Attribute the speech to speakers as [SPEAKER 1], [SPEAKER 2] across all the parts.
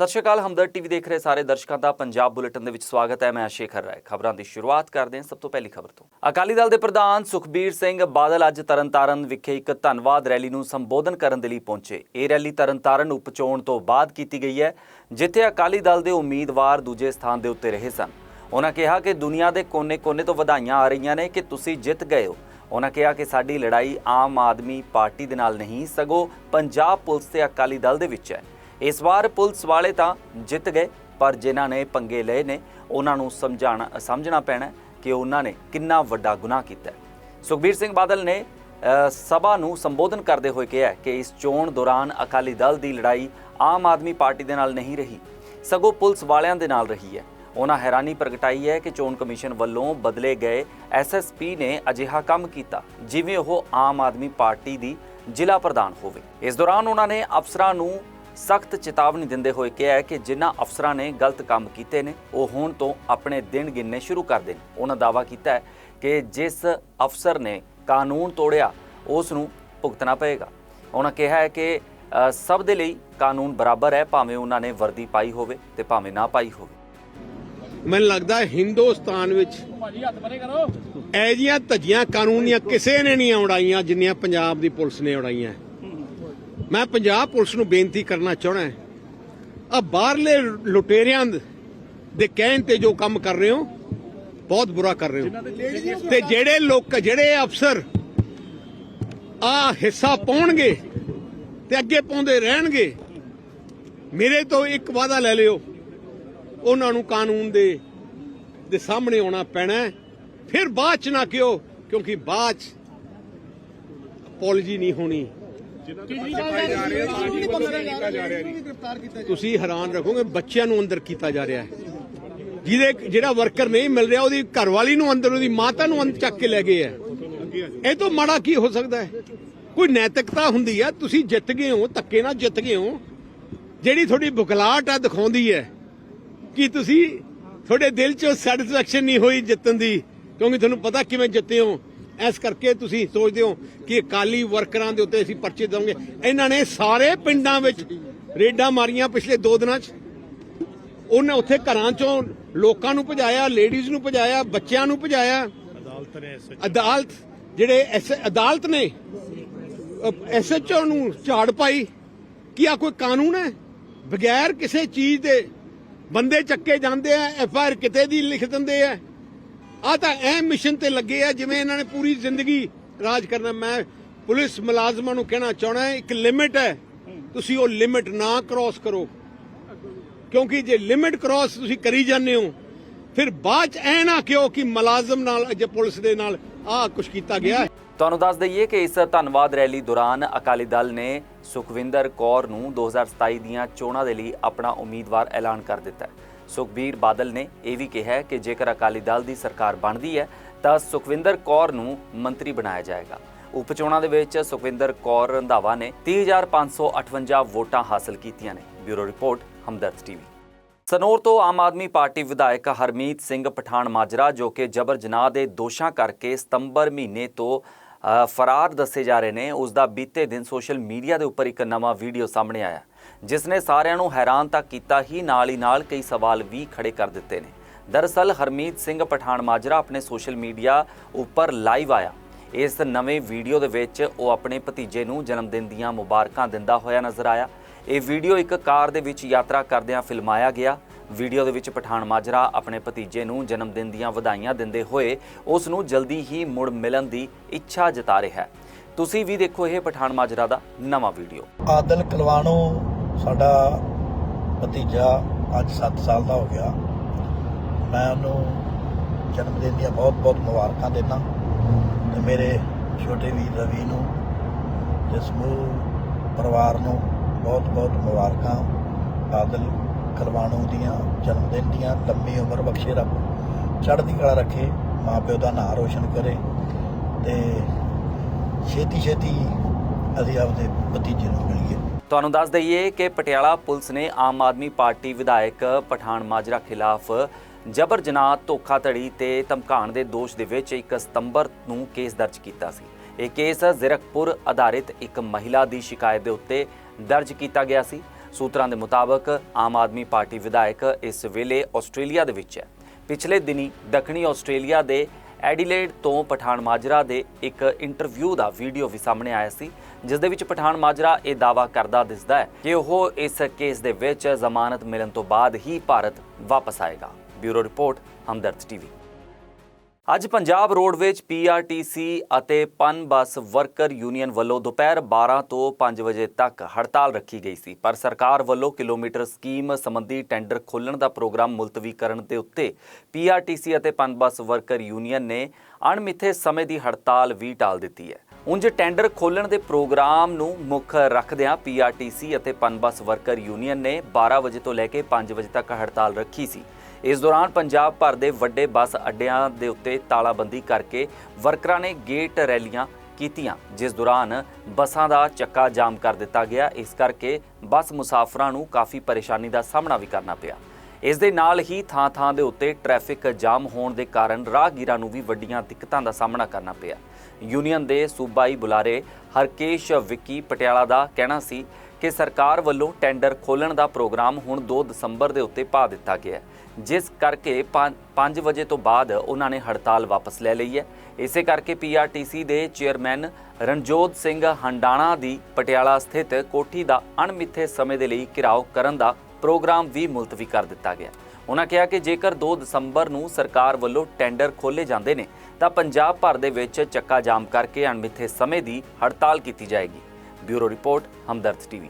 [SPEAKER 1] ਸਤਿ ਸ਼੍ਰੀ ਅਕਾਲ, ਹਮਦਰਦ ਟੀਵੀ ਦੇਖ ਰਹੇ ਸਾਰੇ ਦਰਸ਼ਕਾਂ ਦਾ ਪੰਜਾਬ ਬੁਲੇਟਿਨ ਦੇ ਵਿੱਚ ਸਵਾਗਤ ਹੈ, ਮੈਂ ਸ਼ੇਖਰ ਰਾਏ। ਖਬਰਾਂ ਦੀ ਸ਼ੁਰੂਆਤ ਕਰਦੇ ਹਾਂ ਸਭ ਤੋਂ ਪਹਿਲੀ ਖਬਰ ਤੋਂ। ਅਕਾਲੀ ਦਲ ਦੇ ਪ੍ਰਧਾਨ ਸੁਖਬੀਰ ਸਿੰਘ ਬਾਦਲ ਅੱਜ ਤਰਨਤਾਰਨ ਵਿਖੇ ਇੱਕ ਧੰਨਵਾਦ ਰੈਲੀ ਨੂੰ ਸੰਬੋਧਨ ਕਰਨ ਦੇ ਲਈ ਪਹੁੰਚੇ। ਇਹ ਰੈਲੀ ਤਰਨਤਾਰਨ ਉਪਚੋਣ ਤੋਂ ਬਾਅਦ ਕੀਤੀ ਗਈ ਹੈ, ਜਿੱਥੇ ਅਕਾਲੀ ਦਲ ਦੇ ਉਮੀਦਵਾਰ ਦੂਜੇ ਸਥਾਨ ਦੇ ਉੱਤੇ ਰਹੇ ਸਨ। ਉਹਨਾਂ ਕਿਹਾ ਕਿ ਦੁਨੀਆ ਦੇ ਕੋਨੇ-ਕੋਨੇ ਤੋਂ ਵਧਾਈਆਂ ਆ ਰਹੀਆਂ ਨੇ ਕਿ ਤੁਸੀਂ ਜਿੱਤ ਗਏ ਹੋ। ਉਹਨਾਂ ਕਿਹਾ ਕਿ ਸਾਡੀ ਲੜਾਈ ਆਮ ਆਦਮੀ ਪਾਰਟੀ ਦੇ ਨਾਲ ਨਹੀਂ, ਸਗੋਂ ਪੰਜਾਬ ਪੁਲਿਸ ਤੇ ਅਕਾਲੀ ਦਲ ਦੇ ਵਿੱਚ ਹੈ। ਇਸ ਵਾਰ ਪੁਲਿਸ ਵਾਲੇ ਤਾਂ ਜਿੱਤ ਗਏ, ਪਰ ਜਿਨ੍ਹਾਂ ਨੇ ਪੰਗੇ ਲਏ ਨੇ, ਉਹਨਾਂ ਨੂੰ ਸਮਝਾਣਾ, ਸਮਝਣਾ ਪੈਣਾ ਕਿ ਉਹਨਾਂ ਨੇ ਕਿੰਨਾ ਵੱਡਾ ਗੁਨਾਹ ਕੀਤਾ ਸੁਖਬੀਰ ਸਿੰਘ ਬਾਦਲ ਨੇ ਸਭਾ ਨੂੰ ਸੰਬੋਧਨ ਕਰਦੇ ਹੋਏ ਕਿਹਾ ਕਿ ਇਸ ਚੋਣ ਦੌਰਾਨ ਅਕਾਲੀ ਦਲ ਦੀ ਲੜਾਈ ਆਮ ਆਦਮੀ ਪਾਰਟੀ ਦੇ ਨਾਲ ਨਹੀਂ ਰਹੀ, ਸਗੋਂ ਪੁਲਿਸ ਵਾਲਿਆਂ ਦੇ ਨਾਲ ਰਹੀ ਹੈ। ਉਹਨਾਂ ਹੈਰਾਨੀ ਪ੍ਰਗਟਾਈ ਹੈ ਕਿ ਚੋਣ ਕਮਿਸ਼ਨ ਵੱਲੋਂ ਬਦਲੇ ਗਏ ਐਸਐਸਪੀ ਨੇ ਅਜਿਹਾ ਕੰਮ ਕੀਤਾ, ਜਿਵੇਂ ਉਹ ਆਮ ਆਦਮੀ ਪਾਰਟੀ ਦੀ ਜ਼ਿਲ੍ਹਾ ਪ੍ਰਧਾਨ ਹੋਵੇ। ਇਸ ਦੌਰਾਨ ਉਹਨਾਂ ਨੇ ਅਫਸਰਾਂ ਨੂੰ ਸਖਤ ਚੇਤਾਵਨੀ ਦਿੰਦੇ ਹੋਏ ਕਿਹਾ ਹੈ ਕਿ ਜਿਨ੍ਹਾਂ ਅਫਸਰਾਂ ਨੇ ਗਲਤ ਕੰਮ ਕੀਤੇ ਨੇ, ਉਹ ਹੁਣ ਤੋਂ ਆਪਣੇ ਦਿਨ ਗਿਣਨੇ ਸ਼ੁਰੂ ਕਰ ਦੇਣ। ਉਹਨਾਂ ਦਾਅਵਾ ਕੀਤਾ ਹੈ ਕਿ ਜਿਸ ਅਫਸਰ ਨੇ ਕਾਨੂੰਨ ਤੋੜਿਆ, ਉਸ ਨੂੰ ਭੁਗਤਣਾ ਪਏਗਾ। ਉਹਨਾਂ ਕਿਹਾ ਹੈ ਕਿ ਸਭ ਦੇ ਲਈ ਕਾਨੂੰਨ ਬਰਾਬਰ ਹੈ, ਭਾਵੇਂ ਉਹਨਾਂ ਨੇ ਵਰਦੀ ਪਾਈ ਹੋਵੇ ਤੇ ਭਾਵੇਂ ਨਾ ਪਾਈ ਹੋਵੇ।
[SPEAKER 2] ਮੈਨੂੰ ਲੱਗਦਾ ਹਿੰਦੁਸਤਾਨ ਵਿੱਚ ਐਜੀਆਂ ਧੱਜੀਆਂ ਕਾਨੂੰਨੀਆਂ ਕਿਸੇ ਨੇ ਨਹੀਂ ਉਡਾਈਆਂ ਜਿੰਨੀਆਂ ਪੰਜਾਬ ਦੀ ਪੁਲਿਸ ਨੇ ਉਡਾਈਆਂ। ਮੈਂ ਪੰਜਾਬ ਪੁਲਿਸ ਨੂੰ ਬੇਨਤੀ ਕਰਨਾ ਚਾਹਣਾ ਆ ਬਾਹਰਲੇ ਲੁਟੇਰਿਆਂ ਦੇ ਕਹਿਣ ਤੇ ਜੋ ਕੰਮ ਕਰ ਰਹੇ ਹੋ ਬਹੁਤ ਬੁਰਾ ਕਰ ਰਹੇ ਹੋ। ਤੇ ਜਿਹੜੇ ਲੋਕ ਜਿਹੜੇ ਅਫਸਰ ਆ ਹਿੱਸਾ ਪਾਉਣਗੇ ਤੇ ਅੱਗੇ ਪਾਉਂਦੇ ਰਹਿਣਗੇ ਮੇਰੇ ਤੋਂ ਇੱਕ ਵਾਅਦਾ ਲੈ ਲਿਓ। ਉਹਨਾਂ ਨੂੰ ਕਾਨੂੰਨ ਦੇ ਦੇ ਸਾਹਮਣੇ ਆਉਣਾ ਪੈਣਾ। ਫਿਰ ਬਾਅਦ ਚ ਨਾ ਕਿਉ ਕਿਉਂਕਿ ਬਾਅਦ ਚ ਅਪੋਲੋਜੀ ਨਹੀਂ ਹੋਣੀ। ਤੁਸੀਂ ਹੈਰਾਨ ਰੱਖੋਗੇ ਬੱਚਿਆਂ ਨੂੰ ਅੰਦਰ ਕੀਤਾ ਜਾ ਰਿਹਾ ਹੈ। ਜਿਹਦੇ ਜਿਹੜਾ ਵਰਕਰ ਨਹੀਂ ਮਿਲ ਰਿਹਾ ਉਹਦੀ ਘਰਵਾਲੀ ਨੂੰ ਅੰਦਰ ਉਹਦੀ ਮਾਤਾ ਨੂੰ ਅੰਦਰ ਚੱਕ ਕੇ ਲੈ ਗਏ ਹੈ। ਇਹ ਤੋਂ ਮਾੜਾ ਕੀ ਹੋ ਸਕਦਾ ਹੈ? ਕੋਈ ਨੈਤਿਕਤਾ ਹੁੰਦੀ ਹੈ ਤੁਸੀਂ ਜਿੱਤ ਗਏ ਹੋ ਧੱਕੇ ਨਾਲ ਜਿੱਤ ਗਏ ਹੋ। ਜਿਹੜੀ ਤੁਹਾਡੀ ਬੁਖਲਾਟ ਆ ਦਿਖਾਉਂਦੀ ਹੈ ਕਿ ਤੁਸੀਂ ਤੁਹਾਡੇ ਦਿਲ 'ਚ ਸੈਟੀਸਫੈਕਸ਼ਨ ਨਹੀਂ ਹੋਈ ਜਿੱਤਣ ਦੀ ਕਿਉਂਕਿ ਤੁਹਾਨੂੰ ਪਤਾ ਕਿਵੇਂ ਜਿੱਤੇ ਹੋ। ਇਸ ਕਰਕੇ ਤੁਸੀਂ ਸੋਚਦੇ ਹੋ ਕਿ ਅਕਾਲੀ ਵਰਕਰਾਂ ਦੇ ਉੱਤੇ ਅਸੀਂ ਪਰਚੇ ਦਵਾਂਗੇ। ਇਹਨਾਂ ਨੇ ਸਾਰੇ ਪਿੰਡਾਂ ਵਿੱਚ ਰੇਡਾਂ ਮਾਰੀਆਂ ਪਿਛਲੇ 2 ਦਿਨਾਂ 'ਚ। ਉਹਨੇ ਉੱਥੇ ਘਰਾਂ 'ਚੋਂ ਲੋਕਾਂ ਨੂੰ ਭਜਾਇਆ ਲੇਡੀਜ਼ ਨੂੰ ਭਜਾਇਆ ਬੱਚਿਆਂ ਨੂੰ ਭਜਾਇਆ। ਅਦਾਲਤ ਨੇ ਅਦਾਲਤ ਜਿਹੜੇ ਐਸ ਅਦਾਲਤ ਨੇ ਐਸਐਚਓ ਨੂੰ ਝਾੜ ਪਾਈ। ਕੀ ਆ ਕੋਈ ਕਾਨੂੰਨ ਹੈ? ਬਗੈਰ ਕਿਸੇ ਚੀਜ਼ ਦੇ ਬੰਦੇ ਚੱਕੇ ਜਾਂਦੇ ਆ ਐਫ ਆਰ ਕਿਤੇ ਦੀ ਲਿਖ ਦਿੰਦੇ ਆ। ਆ ਤਾਂ ਐ ਮਿਸ਼ਨ ਤੇ ਲੱਗੇ ਆ, ਜਿਵੇਂ ਇਹਨਾਂ ਨੇ ਪੂਰੀ ਜ਼ਿੰਦਗੀ ਰਾਜ ਕਰਨਾ। ਮੈਂ ਪੁਲਿਸ ਮੁਲਾਜ਼ਮਾਂ ਨੂੰ ਕਹਿਣਾ ਚਾਹਣਾ ਇੱਕ ਲਿਮਿਟ ਹੈ। ਤੁਸੀਂ ਉਹ ਲਿਮਿਟ ਨਾ ਕ੍ਰਾਸ ਕਰੋ। ਕਿਉਂਕਿ ਜੇ ਲਿਮਿਟ ਕ੍ਰਾਸ ਤੁਸੀਂ ਕਰੀ ਜਾਂਦੇ ਹੋ, ਫਿਰ ਬਾਅਦ ਚ ਐ ਨਾ ਕਿਉ ਕਿ ਮੁਲਾਜ਼ਮ ਨਾਲ ਜੇ ਪੁਲਿਸ ਦੇ ਨਾਲ ਆਹ ਕੁਝ ਕੀਤਾ ਗਿਆ ਹੈ।
[SPEAKER 1] ਤੁਹਾਨੂੰ ਦੱਸ ਦਈਏ ਕਿ ਇਸ ਧੰਨਵਾਦ ਰੈਲੀ ਦੌਰਾਨ ਅਕਾਲੀ ਦਲ ਨੇ ਸੁਖਵਿੰਦਰ ਕੌਰ ਨੂੰ 2027 ਦੀਆਂ ਚੋਣਾਂ ਦੇ ਲਈ ਆਪਣਾ ਉਮੀਦਵਾਰ ਐਲਾਨ ਕਰ ਦਿੱਤਾ ਹੈ। ਸੁਖਬੀਰ ਬਾਦਲ ਨੇ ਇਹ ਵੀ ਕਿਹਾ ਕਿ ਜੇਕਰ ਅਕਾਲੀ ਦਲ ਦੀ ਸਰਕਾਰ ਬਣਦੀ ਹੈ, ਤਾਂ ਸੁਖਵਿੰਦਰ ਕੌਰ ਨੂੰ ਮੰਤਰੀ ਬਣਾਇਆ ਜਾਏਗਾ। ਉਪ ਚੋਣਾਂ ਦੇ ਵਿੱਚ ਸੁਖਵਿੰਦਰ ਕੌਰ ਰੰਧਾਵਾ ਨੇ 30558 ਵੋਟਾਂ ਹਾਸਲ ਕੀਤੀਆਂ ਨੇ। Bureau report, Hamdard TV. Sanour ਤੋਂ ਆਮ ਆਦਮੀ ਪਾਰਟੀ ਵਿਧਾਇਕ ਹਰਮੀਤ ਸਿੰਘ ਪਠਾਨ ਮਾਜਰਾ ਜੋ ਕਿ ਜਬਰ ਜਨਾਹ ਦੇ ਦੋਸ਼ਾਂ ਕਰਕੇ ਸਤੰਬਰ ਮਹੀਨੇ ਤੋਂ ਫਰਾਰ ਦੱਸੇ ਜਾ ਰਹੇ ਨੇ ਉਸ ਦਾ ਬੀਤੇ ਦਿਨ ਸੋਸ਼ਲ ਮੀਡੀਆ ਦੇ ਉੱਪਰ ਇੱਕ ਨਵਾਂ ਵੀਡੀਓ ਸਾਹਮਣੇ ਆਇਆ। ਜਿਸ ਨੇ ਸਾਰਿਆਂ ਨੂੰ ਹੈਰਾਨ ਤਾਂ ਕੀਤਾ ਹੀ, ਨਾਲ ਹੀ ਨਾਲ ਕਈ ਸਵਾਲ ਵੀ ਖੜੇ ਕਰ ਦਿੱਤੇ ਨੇ। ਦਰਅਸਲ, ਹਰਮੀਤ ਸਿੰਘ ਪਠਾਨ ਮਾਜਰਾ ਆਪਣੇ ਸੋਸ਼ਲ ਮੀਡੀਆ ਉੱਪਰ ਲਾਈਵ ਆਇਆ। ਇਸ ਨਵੇਂ ਵੀਡੀਓ ਦੇ ਵਿੱਚ ਉਹ ਆਪਣੇ ਭਤੀਜੇ ਨੂੰ ਜਨਮ ਦਿਨ ਦੀਆਂ ਮੁਬਾਰਕਾਂ ਦਿੰਦਾ ਹੋਇਆ ਨਜ਼ਰ ਆਇਆ। ਇਹ ਵੀਡੀਓ ਇੱਕ ਕਾਰ ਦੇ ਵਿੱਚ ਯਾਤਰਾ ਕਰਦਿਆਂ ਫਿਲਮਾਇਆ ਗਿਆ। ਵੀਡੀਓ ਦੇ ਵਿੱਚ ਪਠਾਨ ਮਾਜਰਾ ਆਪਣੇ ਭਤੀਜੇ ਨੂੰ ਜਨਮ ਦਿਨ ਦੀਆਂ ਵਧਾਈਆਂ ਦਿੰਦੇ ਹੋਏ ਉਸ ਨੂੰ ਜਲਦੀ ਹੀ ਮੁੜ ਮਿਲਣ ਦੀ ਇੱਛਾ ਜਤਾ ਰਿਹਾ ਹੈ। ਤੁਸੀਂ ਵੀ ਦੇਖੋ ਇਹ ਪਠਾਨ ਮਾਜਰਾ ਦਾ ਨਵਾਂ ਵੀਡੀਓ।
[SPEAKER 3] ਆਦਲ ਕਲਵਾਣੋ, ਸਾਡਾ ਭਤੀਜਾ ਅੱਜ 7 ਸਾਲ ਦਾ ਹੋ ਗਿਆ। ਮੈਂ ਉਹਨੂੰ ਜਨਮ ਦਿਨ ਦੀਆਂ ਬਹੁਤ ਬਹੁਤ ਮੁਬਾਰਕਾਂ ਦਿੰਦਾ। ਤੇ ਮੇਰੇ ਛੋਟੇ ਵੀਰ ਰਵੀ ਨੂੰ, ਤੇ ਸਮੂਹ ਪਰਿਵਾਰ ਨੂੰ ਬਹੁਤ ਬਹੁਤ ਮੁਬਾਰਕਾਂ। ਆਦਲ ਕਲਵਾਣੋ ਦੀਆਂ ਜਨਮ ਦਿਨ ਦੀਆਂ ਲੰਮੀ ਉਮਰ ਬਖਸ਼ੇ ਰੱਬ। ਚੜ੍ਹਦੀ ਕਲਾ ਰੱਖੇ ਮਾਪਿਓ ਦਾ ਨਾਂ ਰੋਸ਼ਨ ਕਰੇ। ਤੇ ਛੇਤੀ ਛੇਤੀ ਅਸੀਂ ਆਪਦੇ ਭਤੀਜੇ ਨੂੰ ਮਿਲੀਏ।
[SPEAKER 1] ਤੁਹਾਨੂੰ ਦੱਸ ਦਈਏ ਕਿ ਪਟਿਆਲਾ ਪੁਲਿਸ ਨੇ ਆਮ ਆਦਮੀ ਪਾਰਟੀ ਵਿਧਾਇਕ ਪਠਾਨ ਮਾਜਰਾ ਖਿਲਾਫ ਜਬਰ ਜਨਾਹ ਧੋਖਾਧੜੀ ਤੇ ਧਮਕਾਉਣ ਦੇ ਦੋਸ਼ ਦੇ ਵਿੱਚ 1 ਸਤੰਬਰ ਨੂੰ ਕੇਸ ਦਰਜ ਕੀਤਾ ਸੀ। ਇਹ ਕੇਸ ਜ਼ੀਰਕਪੁਰ ਆਧਾਰਿਤ ਇੱਕ ਮਹਿਲਾ ਦੀ ਸ਼ਿਕਾਇਤ ਦੇ ਉੱਤੇ ਦਰਜ ਕੀਤਾ ਗਿਆ ਸੀ। ਸੂਤਰਾਂ ਦੇ ਮੁਤਾਬਕ ਆਮ ਆਦਮੀ ਪਾਰਟੀ ਵਿਧਾਇਕ ਇਸ ਵੇਲੇ ਆਸਟ੍ਰੇਲੀਆ ਦੇ ਵਿੱਚ ਹੈ। ਪਿਛਲੇ ਦਿਨੀ ਦੱਖਣੀ ਆਸਟ੍ਰੇਲੀਆ ਦੇ ਐਡੀਲੇਡ ਤੋਂ ਪਠਾਨ ਮਾਜਰਾ ਦੇ ਇੱਕ ਇੰਟਰਵਿਊ ਦਾ ਵੀਡੀਓ ਵੀ ਸਾਹਮਣੇ ਆਇਆ ਸੀ ਜਿਸ ਦੇ ਵਿੱਚ ਪਠਾਨ ਮਾਜਰਾ ਇਹ ਦਾਅਵਾ ਕਰਦਾ ਦਿਸਦਾ ਹੈ ਕਿ ਉਹ ਇਸ ਕੇਸ ਦੇ ਵਿੱਚ ਜ਼ਮਾਨਤ ਮਿਲਣ ਤੋਂ ਬਾਅਦ ਹੀ ਭਾਰਤ ਵਾਪਸ ਆਏਗਾ। Bureau report, Hamdard TV. ਅੱਜ ਪੰਜਾਬ ਰੋਡਵੇਜ ਪੀਆਰਟੀਸੀ ਅਤੇ ਪਨ ਬੱਸ ਵਰਕਰ ਯੂਨੀਅਨ ਵੱਲੋਂ ਦੁਪਹਿਰ 12 ਤੋਂ 5 ਵਜੇ ਤੱਕ ਹੜਤਾਲ ਰੱਖੀ ਗਈ ਸੀ। ਪਰ ਸਰਕਾਰ ਵੱਲੋਂ ਕਿਲੋਮੀਟਰ ਸਕੀਮ ਸੰਬੰਧੀ ਟੈਂਡਰ ਖੋਲ੍ਹਣ ਦਾ ਪ੍ਰੋਗਰਾਮ ਮੁਲਤਵੀ ਕਰਨ ਦੇ ਉੱਤੇ ਪੀਆਰਟੀਸੀ ਅਤੇ ਪਨ ਬੱਸ ਵਰਕਰ ਯੂਨੀਅਨ ਨੇ ਅਣਮਿੱਥੇ ਸਮੇਂ ਦੀ ਹੜਤਾਲ ਵੀ ਟਾਲ ਦਿੱਤੀ ਹੈ। ਉਂਝ ਟੈਂਡਰ ਖੋਲ੍ਹਣ ਦੇ ਪ੍ਰੋਗਰਾਮ ਨੂੰ ਮੁੱਖ ਰੱਖਦਿਆਂ ਪੀਆਰਟੀਸੀ ਅਤੇ ਪਨ ਬੱਸ ਵਰਕਰ ਯੂਨੀਅਨ ਨੇ 12 ਵਜੇ ਤੋਂ ਲੈ ਕੇ 5 ਵਜੇ ਤੱਕ ਹੜਤਾਲ ਰੱਖੀ ਸੀ। ਇਸ ਦੌਰਾਨ ਪੰਜਾਬ ਭਰ ਦੇ ਵੱਡੇ ਬੱਸ ਅੱਡਿਆਂ ਦੇ ਉੱਤੇ ਤਾਲਾਬੰਦੀ ਕਰਕੇ ਵਰਕਰਾਂ ਨੇ ਗੇਟ ਰੈਲੀਆਂ ਕੀਤੀਆਂ, ਜਿਸ ਦੌਰਾਨ ਬੱਸਾਂ ਦਾ ਚੱਕਾ ਜਾਮ ਕਰ ਦਿੱਤਾ ਗਿਆ। ਇਸ ਕਰਕੇ ਬੱਸ ਮੁਸਾਫਰਾਂ ਨੂੰ ਕਾਫੀ ਪਰੇਸ਼ਾਨੀ ਦਾ ਸਾਹਮਣਾ ਵੀ ਕਰਨਾ ਪਿਆ। ਇਸ ਦੇ ਨਾਲ ਹੀ ਥਾਂ-ਥਾਂ ਦੇ ਉੱਤੇ ਟ੍ਰੈਫਿਕ ਜਾਮ ਹੋਣ ਦੇ ਕਾਰਨ ਰਾਹਗੀਰਾਂ ਨੂੰ ਵੀ ਵੱਡੀਆਂ ਦਿੱਕਤਾਂ ਦਾ ਸਾਹਮਣਾ ਕਰਨਾ ਪਿਆ। ਯੂਨੀਅਨ ਦੇ ਸੂਬਾਈ ਬੁਲਾਰੇ ਹਰਕੇਸ਼ ਵਿੱਕੀ ਪਟਿਆਲਾ ਦਾ ਕਹਿਣਾ ਸੀ ਕਿ ਸਰਕਾਰ ਵੱਲੋਂ ਟੈਂਡਰ ਖੋਲ੍ਹਣ ਦਾ ਪ੍ਰੋਗਰਾਮ ਹੁਣ 2 ਦਸੰਬਰ ਦੇ ਉੱਤੇ ਪਾ ਦਿੱਤਾ ਗਿਆ ਹੈ, ਜਿਸ ਕਰਕੇ 5 ਵਜੇ ਤੋਂ ਬਾਅਦ ਉਹਨਾਂ ਨੇ ਹੜਤਾਲ ਵਾਪਸ ਲੈ ਲਈ ਹੈ। ਇਸੇ ਕਰਕੇ ਪੀਆਰਟੀਸੀ ਦੇ ਚੇਅਰਮੈਨ ਰਣਜੋਤ ਸਿੰਘ ਹੰਡਾਣਾ ਦੀ ਪਟਿਆਲਾ ਸਥਿਤ ਕੋਠੀ ਦਾ ਅਣਮਿੱਥੇ ਸਮੇਂ ਦੇ ਲਈ ਘਿਰਾਓ ਕਰਨ ਦਾ ਪ੍ਰੋਗਰਾਮ ਵੀ ਮੁਲਤਵੀ ਕਰ ਦਿੱਤਾ ਗਿਆ ਉਹਨਾਂ ਕਿਹਾ ਕਿ ਜੇਕਰ 2 ਦਸੰਬਰ ਨੂੰ ਸਰਕਾਰ ਵੱਲੋਂ ਟੈਂਡਰ ਖੋਲੇ ਜਾਂਦੇ ਨੇ, ਤਾਂ ਪੰਜਾਬ ਭਰ ਦੇ ਵਿੱਚ ਚੱਕਾ ਜਾਮ ਕਰਕੇ ਅਣਮਿੱਥੇ ਸਮੇਂ ਦੀ ਹੜਤਾਲ ਕੀਤੀ ਜਾਏਗੀ। Bureau report, Hamdard TV.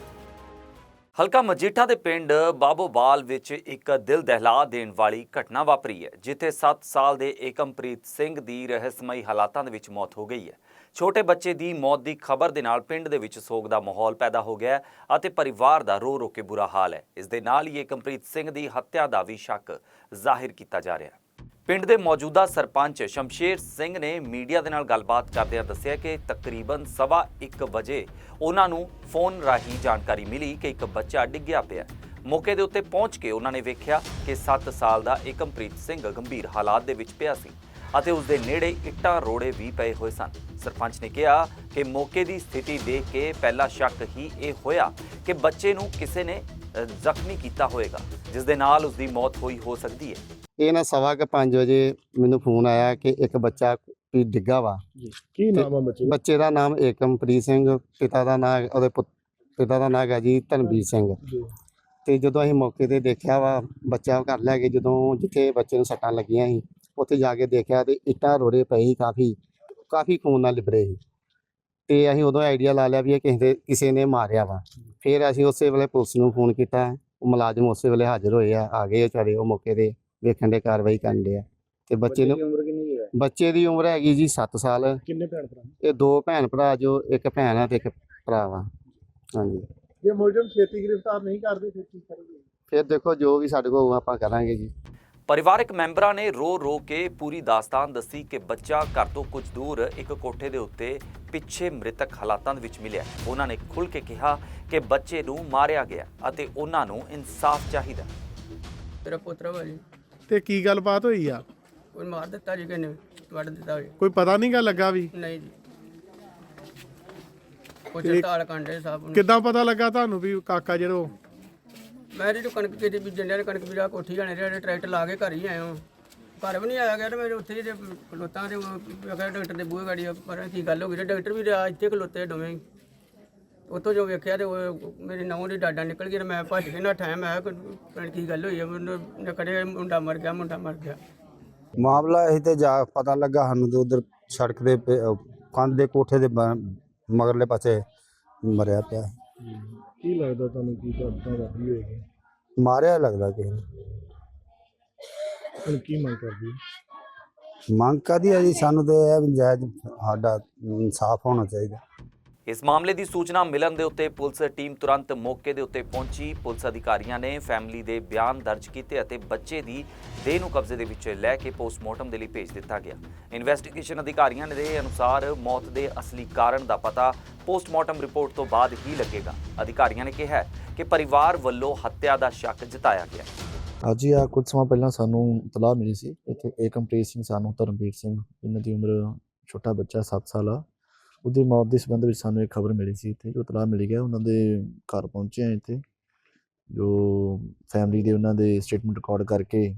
[SPEAKER 1] ਹਲਕਾ ਮਜੀਠਾ ਦੇ ਪਿੰਡ ਬਾਬੋਬਾਲ ਵਿੱਚ ਇੱਕ ਦਿਲ ਦਹਿਲਾ ਦੇਣ ਵਾਲੀ ਘਟਨਾ ਵਾਪਰੀ ਹੈ, ਜਿੱਥੇ 7 ਸਾਲ ਦੇ ਏਕਮਪ੍ਰੀਤ ਸਿੰਘ ਦੀ ਰਹੱਸਮਈ ਹਾਲਾਤਾਂ ਦੇ ਵਿੱਚ ਮੌਤ ਹੋ ਗਈ ਹੈ। ਛੋਟੇ ਬੱਚੇ ਦੀ ਮੌਤ ਦੀ ਖਬਰ ਦੇ ਨਾਲ ਪਿੰਡ ਦੇ ਵਿੱਚ ਸੋਗ ਦਾ ਮਾਹੌਲ ਪੈਦਾ ਹੋ ਗਿਆ ਅਤੇ ਪਰਿਵਾਰ ਦਾ ਰੋ ਰੋ ਕੇ ਬੁਰਾ ਹਾਲ ਹੈ। ਇਸ ਦੇ ਨਾਲ ਹੀ ਏਕਮਪ੍ਰੀਤ ਸਿੰਘ ਦੀ ਹੱਤਿਆ ਦਾ ਵੀ ਸ਼ੱਕ ਜ਼ਾਹਿਰ ਕੀਤਾ ਜਾ ਰਿਹਾ ਹੈ। ਪਿੰਡ ਦੇ ਮੌਜੂਦਾ ਸਰਪੰਚ ਸ਼ਮਸ਼ੇਰ ਸਿੰਘ ਨੇ ਮੀਡੀਆ ਦੇ ਨਾਲ ਗੱਲਬਾਤ ਕਰਦਿਆਂ ਦੱਸਿਆ ਕਿ ਤਕਰੀਬਨ ਸਵਾ 1 ਵਜੇ ਉਹਨਾਂ ਨੂੰ ਫੋਨ ਰਾਹੀਂ ਜਾਣਕਾਰੀ ਮਿਲੀ ਕਿ ਇੱਕ ਬੱਚਾ ਡਿੱਗਿਆ ਪਿਆ। ਮੌਕੇ ਦੇ ਉੱਤੇ ਪਹੁੰਚ ਕੇ ਉਹਨਾਂ ਨੇ ਵੇਖਿਆ ਕਿ 7 ਸਾਲ ਦਾ ਏਕਮਪ੍ਰੀਤ ਸਿੰਘ ਗੰਭੀਰ ਹਾਲਾਤ ਦੇ ਵਿੱਚ ਪਿਆ ਸੀ ਅਤੇ ਉਸ ਦੇ ਨੇੜੇ ਇੱਟਾਂ ਰੋੜੇ ਵੀ ਪਏ ਹੋਏ ਸਨ। ਸਰਪੰਚ ਨੇ ਕਿਹਾ ਕਿ ਮੌਕੇ ਦੀ ਸਥਿਤੀ ਦੇਖ ਕੇ ਪਹਿਲਾ ਸ਼ੱਕ ਹੀ ਇਹ ਹੋਇਆ ਕਿ ਬੱਚੇ ਨੂੰ ਕਿਸੇ ਨੇ ਜ਼ਖਮੀ ਕੀਤਾ ਹੋਵੇਗਾ ਜਿਸ ਦੇ ਨਾਲ ਉਸ ਦੀ ਮੌਤ ਹੋਈ ਹੋ ਸਕਦੀ ਹੈ।
[SPEAKER 4] ਇਹ ਨਾ ਸਵਾ ਕੇ 5 ਵਜੇ ਮੈਨੂੰ ਫੋਨ ਆਇਆ ਕਿ ਇੱਕ ਬੱਚਾ ਵੀ ਡਿੱਗਾ ਵਾ।
[SPEAKER 5] ਕੀ ਨਾਮ ਆ ਬੱਚੇ ਦਾ?
[SPEAKER 4] ਬੱਚੇ ਦਾ ਨਾਮ ਏਕਮਪ੍ਰੀਤ ਸਿੰਘ ਪਿਤਾ ਦਾ ਨਾਮ ਉਹਦੇ ਪੁੱਤ- ਪਿਤਾ ਦਾ ਨਾਮ ਹੈ ਜੀ ਧਨਵੀਰ ਸਿੰਘ।
[SPEAKER 5] ਜੀ।
[SPEAKER 4] ਤੇ ਜਦੋਂ ਅਸੀਂ ਮੌਕੇ ਤੇ ਦੇਖਿਆ ਵਾ ਬੱਚਾ ਘਰ ਲੈ ਕੇ ਜਦੋਂ ਜਿੱਥੇ ਬੱਚੇ ਨੂੰ ਸੱਟਾਂ ਲੱਗੀਆਂ ਸੀ ਉੱਥੇ ਜਾ ਕੇ ਦੇਖਿਆ ਤੇ ਇੱਟਾਂ ਰੋੜੇ ਪਏ ਸੀ ਕਾਫੀ ਕਾਫੀ ਖੂਨ ਨਾਲ ਲਿਬੜੇ ਸੀ। ਤੇ ਅਸੀਂ ਉਦੋਂ ਆਈਡੀਆ ਲਾ ਲਿਆ ਵੀ ਇਹ ਕਿਸੇ ਦੇ ਕਿਸੇ ਨੇ ਮਾਰਿਆ ਵਾ। ਫਿਰ ਅਸੀਂ ਉਸੇ ਵੇਲੇ ਪੁਲਿਸ ਨੂੰ ਫੋਨ ਕੀਤਾ ਉਹ ਮੁਲਾਜ਼ਮ ਉਸੇ ਵੇਲੇ ਹਾਜ਼ਰ ਹੋਏ ਆ ਆ ਗਏ ਵਿਚਾਰੇ ਉਹ ਮੌਕੇ ਤੇ। ਵੇਖਣ ਦੇ ਕਾਰਵਾਈ ਕਰਨ ਦੇ ਆ। ਤੇ ਬੱਚੇ ਨੂੰ
[SPEAKER 5] ਦੀ ਉਮਰ ਕਿੰਨੀ ਹੈ?
[SPEAKER 4] ਬੱਚੇ ਦੀ ਉਮਰ ਹੈਗੀ ਜੀ 7 ਸਾਲ।
[SPEAKER 5] ਕਿੰਨੇ ਭੈਣ ਭਰਾ?
[SPEAKER 4] ਇਹ ਦੋ ਭੈਣ ਭਰਾ ਜੋ ਇੱਕ ਭੈਣ ਆ ਤੇ ਇੱਕ ਭਰਾ ਵਾ। ਹਾਂਜੀ।
[SPEAKER 5] ਜੇ ਮੁਲਜ਼ਮ ਛੇਤੀ ਗ੍ਰਿਫਤਾਰ ਨਹੀਂ ਕਰਦੇ ਫਿਰ ਕੀ ਕਰੋਗੇ?
[SPEAKER 4] ਫਿਰ ਦੇਖੋ ਜੋ ਵੀ ਸਾਡੇ ਕੋਲ ਹੋਊ ਆਪਾਂ ਕਰਾਂਗੇ ਜੀ।
[SPEAKER 1] ਪਰਿਵਾਰਕ ਮੈਂਬਰਾਂ ਨੇ ਰੋ ਰੋ ਕੇ ਪੂਰੀ ਦਾਸਤਾਨ ਦੱਸੀ ਕਿ ਬੱਚਾ ਘਰ ਤੋਂ ਕੁਝ ਦੂਰ ਇੱਕ ਕੋਠੇ ਦੇ ਉੱਤੇ ਪਿੱਛੇ ਮ੍ਰਿਤਕ ਹਾਲਾਤਾਂ ਦੇ ਵਿੱਚ ਮਿਲਿਆ ਉਹਨਾਂ ਨੇ ਖੁੱਲ੍ਹ ਕੇ ਕਿਹਾ ਕਿ ਬੱਚੇ ਨੂੰ ਮਾਰਿਆ ਗਿਆ ਅਤੇ ਉਹਨਾਂ ਨੂੰ ਇਨਸਾਫ ਚਾਹੀਦਾ
[SPEAKER 6] ਮੇਰਾ ਪੁੱਤਰ ਵਾ ਜੀ।
[SPEAKER 5] ਤੇ ਕੀ ਗੱਲਬਾਤ ਹੋਈ ਆ?
[SPEAKER 6] ਕੋਈ ਮਾਰ ਦਿੱਤਾ ਜੀ ਕਿਨੇ ਵੱਢ ਦਿੱਤਾ ਜੀ
[SPEAKER 5] ਕੋਈ ਪਤਾ ਨਹੀਂ ਗਾ ਲੱਗਾ ਵੀ?
[SPEAKER 6] ਨਹੀਂ ਜੀ। ਉਹ ਚੜਤਾਲ ਕਾਂਡੇ ਸਾਹਿਬ ਨੂੰ।
[SPEAKER 5] ਕਿੱਦਾਂ ਪਤਾ ਲੱਗਾ ਤੁਹਾਨੂੰ ਵੀ ਕਾਕਾ ਜਿਹੜੋ
[SPEAKER 6] ਮੈਂ ਜਿਹੜੀ ਕਣਕ ਕਿਤੇ ਬੀਜਣ ਡਿਆ ਤੇ ਕਣਕ ਬੀਜਾ ਕੋਠੀ ਜਾਣੇ ਰਿਹਾ ਟਰੈਕਟਰ ਲਾ ਕੇ ਘਰ ਹੀ ਆਇਆ ਹਾਂ। ਘਰ ਵੀ ਨਹੀਂ ਆਇਆ ਗਿਆ ਤੇ ਮੈਂ ਉੱਥੇ ਜੇ ਖਲੋਤਾਂ ਤੇ ਅਗਰ ਡਾਕਟਰ ਦੇ ਬੂਹੇ ਗਾੜੀ ਪਰ ਕੀ ਗੱਲ ਹੋ ਗਈ ਤੇ ਡਾਕਟਰ ਵੀ ਰਿਹਾ ਇੱਥੇ ਖਲੋਤੇ ਦੋਵੇਂ ਹੀ। ਉੱਥੋਂ ਜੋ ਵੇਖਿਆ ਤੇ ਉਹ ਮੇਰੀ ਨੌਂ ਦੀ ਡਾਡਾ ਨਿਕਲ ਗਈ ਤੇ ਮੈਂ ਭੱਜ ਕੇ ਨਾ ਠਾਇਆ ਮੈਂ ਕਿਹਾ ਕੀ ਗੱਲ ਹੋਈ ਹੈ ਮੈਨੂੰ ਨਕੜੇ ਮੁੰਡਾ ਮਰ ਗਿਆ ਮੁੰਡਾ ਮਰ ਗਿਆ।
[SPEAKER 7] ਮਾਮਲਾ ਇਹ ਤੇ ਜਾ ਪਤਾ ਲੱਗਾ ਸਾਨੂੰ ਤੇ ਉਧਰ ਸੜਕ ਦੇ ਕੰਧ ਦੇ ਕੋਠੇ ਦੇ ਮਗਰਲੇ ਪਾਸੇ ਮਰਿਆ ਪਿਆ।
[SPEAKER 5] ਕੀ ਲੱਗਦਾ ਤੁਹਾਨੂੰ ਕੀ ਘਟਨਾ ਵਾਪਰੀ ਹੋਏਗੀ?
[SPEAKER 7] ਮਾਰਿਆ ਲੱਗਦਾ ਕਿਸੇ ਨੇ।
[SPEAKER 5] ਹੁਣ ਕੀ ਮੰਗ ਕਰਦੀ
[SPEAKER 7] ਮੰਗ ਕਾਹਦੀ ਹੈ ਜੀ? ਸਾਨੂੰ ਤੇ ਇਹ ਜਾਇਜ਼ ਸਾਡਾ ਇਨਸਾਫ ਹੋਣਾ ਚਾਹੀਦਾ।
[SPEAKER 1] ਇਸ ਮਾਮਲੇ ਦੀ ਸੂਚਨਾ ਮਿਲਣ ਦੇ ਉੱਤੇ ਪੁਲਿਸ ਟੀਮ ਤੁਰੰਤ ਮੌਕੇ ਦੇ ਉੱਤੇ ਪਹੁੰਚੀ। ਪੁਲਿਸ ਅਧਿਕਾਰੀਆਂ ਨੇ ਫੈਮਿਲੀ ਦੇ ਬਿਆਨ ਦਰਜ ਕੀਤੇ ਅਤੇ ਬੱਚੇ ਦੀ ਦੇਹ ਨੂੰ ਕਬਜ਼ੇ ਦੇ ਵਿੱਚ ਲੈ ਕੇ ਪੋਸਟਮਾਰਟਮ ਦੇ ਲਈ ਭੇਜ ਦਿੱਤਾ ਗਿਆ। ਇਨਵੈਸਟੀਗੇਸ਼ਨ ਅਧਿਕਾਰੀਆਂ ਦੇ ਅਨੁਸਾਰ ਮੌਤ ਦੇ ਅਸਲੀ ਕਾਰਨ ਦਾ ਪਤਾ ਪੋਸਟਮਾਰਟਮ ਰਿਪੋਰਟ ਤੋਂ ਬਾਅਦ ਹੀ ਲੱਗੇਗਾ। ਅਧਿਕਾਰੀਆਂ ਨੇ ਕਿਹਾ ਕਿ ਪਰਿਵਾਰ ਵੱਲੋਂ ਹੱਤਿਆ ਦਾ ਸ਼ੱਕ ਜਤਾਇਆ ਗਿਆ।
[SPEAKER 8] ਅੱਜ ਹੀ ਆ ਕੁਝ ਸਮਾਂ ਪਹਿਲਾਂ ਸਾਨੂੰ ਇਤਲਾਹ ਮਿਲੀ ਸੀ। ਇੱਥੇ ਏਕਮਪ੍ਰੀਤ ਸਿੰਘ, ਸਾਨੂੰ ਧਰਮਵੀਰ ਸਿੰਘ ਇਹਨਾਂ ਦੀ ਉਮਰ ਛੋਟਾ ਬੱਚਾ 7 ਸਾਲ ਆ। ਉਹਦੀ ਮੌਤ ਦੇ ਸੰਬੰਧ ਵਿੱਚ ਸਾਨੂੰ ਇੱਕ ਖਬਰ ਮਿਲੀ ਸੀ ਇੱਥੇ, ਜੋ ਇਤਲਾਹ ਮਿਲੀ ਗਿਆ ਉਹਨਾਂ ਦੇ ਘਰ ਪਹੁੰਚੇ ਆ ਇੱਥੇ। ਜੋ ਫੈਮਿਲੀ ਦੇ ਉਹਨਾਂ ਦੇ ਸਟੇਟਮੈਂਟ ਰਿਕਾਰਡ ਕਰਕੇ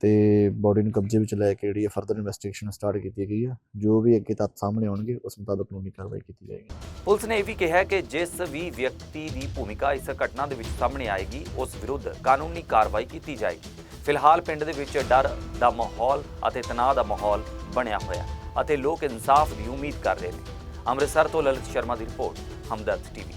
[SPEAKER 8] ਤੇ ਬੋਡੀ ਨੂੰ ਕਬਜ਼ੇ ਵਿੱਚ ਲੈ ਕੇ ਜਿਹੜੀ ਫਰਦਰ ਇਨਵੈਸਟੀਗੇਸ਼ਨ ਸਟਾਰਟ ਕੀਤੀ ਗਈ ਹੈ। ਜੋ ਵੀ ਅੱਗੇ ਤੱਥ ਸਾਹਮਣੇ ਆਉਣਗੇ, ਉਸ ਮੁਤਾਬਕ ਕਾਨੂੰਨੀ ਕਾਰਵਾਈ ਕੀਤੀ ਜਾਏਗੀ।
[SPEAKER 1] ਪੁਲਿਸ ਨੇ ਇਹ ਵੀ ਕਿਹਾ ਕਿ ਜਿਸ ਵੀ ਵਿਅਕਤੀ ਦੀ ਭੂਮਿਕਾ ਇਸ ਘਟਨਾ ਦੇ ਵਿੱਚ ਸਾਹਮਣੇ ਆਏਗੀ, ਉਸ ਵਿਰੁੱਧ ਕਾਨੂੰਨੀ ਕਾਰਵਾਈ ਕੀਤੀ ਜਾਏਗੀ। ਫਿਲਹਾਲ ਪਿੰਡ ਦੇ ਵਿੱਚ ਡਰ ਦਾ ਮਾਹੌਲ ਅਤੇ ਤਣਾਅ ਦਾ ਮਾਹੌਲ ਬਣਿਆ ਹੋਇਆ। ਅਤੇ ਲੋਕ ਇਨਸਾਫ ਦੀ ਉਮੀਦ ਕਰ ਰਹੇ ਨੇ। ਅੰਮ੍ਰਿਤਸਰ ਤੋਂ ਲਲਿਤ ਸ਼ਰਮਾ ਦੀ report, Hamdard TV.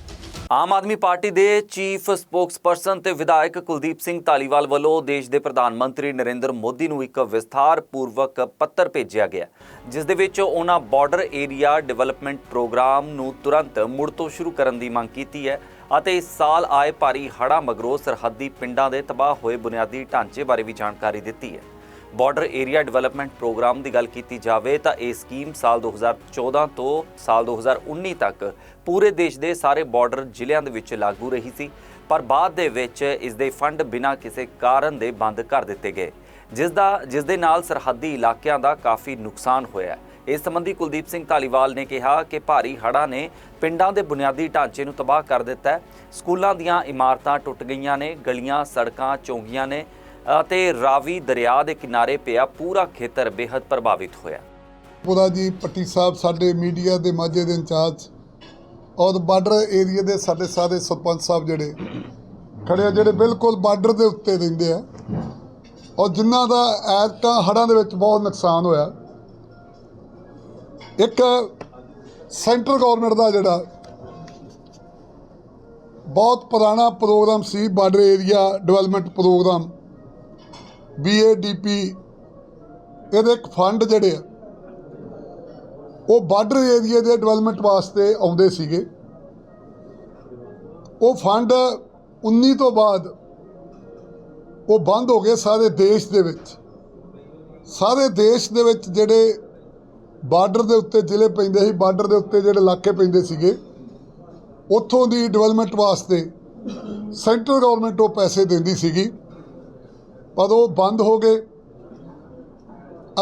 [SPEAKER 1] Aam Aadmi party ਦੇ ਚੀਫ ਸਪੋਕਸਪਰਸਨ ਤੇ ਵਿਧਾਇਕ ਕੁਲਦੀਪ ਸਿੰਘ ਧਾਲੀਵਾਲ ਵੱਲੋਂ ਦੇਸ਼ ਦੇ ਪ੍ਰਧਾਨ ਮੰਤਰੀ ਨਰਿੰਦਰ ਮੋਦੀ ਨੂੰ ਇੱਕ ਵਿਸਥਾਰ ਪੂਰਵਕ ਪੱਤਰ ਭੇਜਿਆ ਗਿਆ, ਜਿਸ ਦੇ ਵਿੱਚ ਉਹਨਾਂ ਬਾਰਡਰ ਏਰੀਆ ਡਿਵੈਲਪਮੈਂਟ ਪ੍ਰੋਗਰਾਮ ਨੂੰ ਤੁਰੰਤ ਮੁੜ ਤੋਂ ਸ਼ੁਰੂ ਕਰਨ ਦੀ ਮੰਗ ਕੀਤੀ ਹੈ ਅਤੇ ਇਸ ਸਾਲ ਆਏ ਭਾਰੀ ਹੜ੍ਹਾਂ ਮਗਰੋਂ ਸਰਹੱਦੀ ਪਿੰਡਾਂ ਦੇ ਤਬਾਹ ਹੋਏ ਬੁਨਿਆਦੀ ਢਾਂਚੇ ਬਾਰੇ ਵੀ ਜਾਣਕਾਰੀ ਦਿੱਤੀ ਹੈ। ਬਾਰਡਰ ਏਰੀਆ ਡਿਵੈਲਪਮੈਂਟ ਪ੍ਰੋਗਰਾਮ ਦੀ ਗੱਲ ਕੀਤੀ ਜਾਵੇ ਤਾਂ ਇਹ ਸਕੀਮ ਸਾਲ 2014 ਤੋਂ ਸਾਲ 2019 ਤੱਕ ਪੂਰੇ ਦੇਸ਼ ਦੇ ਸਾਰੇ ਬਾਰਡਰ ਜ਼ਿਲ੍ਹਿਆਂ ਦੇ ਵਿੱਚ ਲਾਗੂ ਰਹੀ ਸੀ, ਪਰ ਬਾਅਦ ਦੇ ਵਿੱਚ ਇਸ ਦੇ ਫੰਡ ਬਿਨਾਂ ਕਿਸੇ ਕਾਰਨ ਦੇ ਬੰਦ ਕਰ ਦਿੱਤੇ ਗਏ ਜਿਸ ਦਾ ਜਿਸ ਦੇ ਨਾਲ ਸਰਹੱਦੀ ਇਲਾਕਿਆਂ ਦਾ ਕਾਫੀ ਨੁਕਸਾਨ ਹੋਇਆ। ਇਸ ਸੰਬੰਧੀ ਕੁਲਦੀਪ ਸਿੰਘ ਧਾਲੀਵਾਲ ਨੇ ਕਿਹਾ ਕਿ ਭਾਰੀ ਹੜ੍ਹਾਂ ਨੇ ਪਿੰਡਾਂ ਦੇ ਬੁਨਿਆਦੀ ਢਾਂਚੇ ਨੂੰ ਤਬਾਹ ਕਰ ਦਿੱਤਾ ਹੈ, ਸਕੂਲਾਂ ਦੀਆਂ ਇਮਾਰਤਾਂ ਟੁੱਟ ਗਈਆਂ ਨੇ, ਗਲੀਆਂ, ਸੜਕਾਂ ਚੌਂਗੀਆਂ ਨੇ ਅਤੇ ਰਾਵੀ ਦਰਿਆ ਦੇ ਕਿਨਾਰੇ ਪਿਆ ਪੂਰਾ ਖੇਤਰ ਬੇहद ਪ੍ਰਭਾਵਿਤ ਹੋਇਆ।
[SPEAKER 9] ਪੁਰਾ ਜੀ, ਪੱਟੀ ਸਾਹਿਬ ਸਾਡੇ ਮੀਡੀਆ ਦੇ ਮਾਝੇ ਦੇ ਇੰਚਾਰਜ ਔਰ ਬਾਰਡਰ ਏਰੀਆ ਦੇ ਸਾਡੇ ਸਾਰੇ ਸਰਪੰਚ ਸਾਹਿਬ ਜਿਹੜੇ ਖੜੇ ਆ, ਜਿਹੜੇ ਬਿਲਕੁਲ ਬਾਰਡਰ ਦੇ ਉੱਤੇ ਰਹਿੰਦੇ ਆ ਔਰ ਜਿਨ੍ਹਾਂ ਦਾ ਐਤਕਾਂ ਹੜ੍ਹਾਂ ਦੇ ਵਿੱਚ ਬਹੁਤ ਨੁਕਸਾਨ ਹੋਇਆ। ਇੱਕ ਸੈਂਟਰ ਗਵਰਨਮੈਂਟ ਦਾ ਜਿਹੜਾ ਬਹੁਤ ਪੁਰਾਣਾ ਪ੍ਰੋਗਰਾਮ ਸੀ, border area development programme. BADP ਇਹਦੇ ਇੱਕ ਫੰਡ ਜਿਹੜੇ ਆ, ਉਹ ਬਾਰਡਰ ਏਰੀਆ ਦੇ ਡਿਵੈਲਪਮੈਂਟ ਵਾਸਤੇ ਆਉਂਦੇ ਸੀਗੇ। ਉਹ ਫੰਡ 19 ਤੋਂ ਬਾਅਦ ਉਹ ਬੰਦ ਹੋ ਗਏ ਸਾਰੇ ਦੇਸ਼ ਦੇ ਵਿੱਚ। ਸਾਰੇ ਦੇਸ਼ ਦੇ ਵਿੱਚ ਜਿਹੜੇ ਬਾਰਡਰ ਦੇ ਉੱਤੇ ਜ਼ਿਲ੍ਹੇ ਪੈਂਦੇ ਸੀ ਬਾਰਡਰ ਦੇ ਉੱਤੇ ਜਿਹੜੇ ਇਲਾਕੇ ਪੈਂਦੇ ਸੀਗੇ, ਉੱਥੋਂ ਦੀ ਡਿਵੈਲਪਮੈਂਟ ਵਾਸਤੇ ਸੈਂਟਰਲ ਗਵਰਨਮੈਂਟ ਉਹ ਪੈਸੇ ਦਿੰਦੀ ਸੀਗੀ। ਪਰ ਉਹ ਬੰਦ ਹੋ ਗਏ।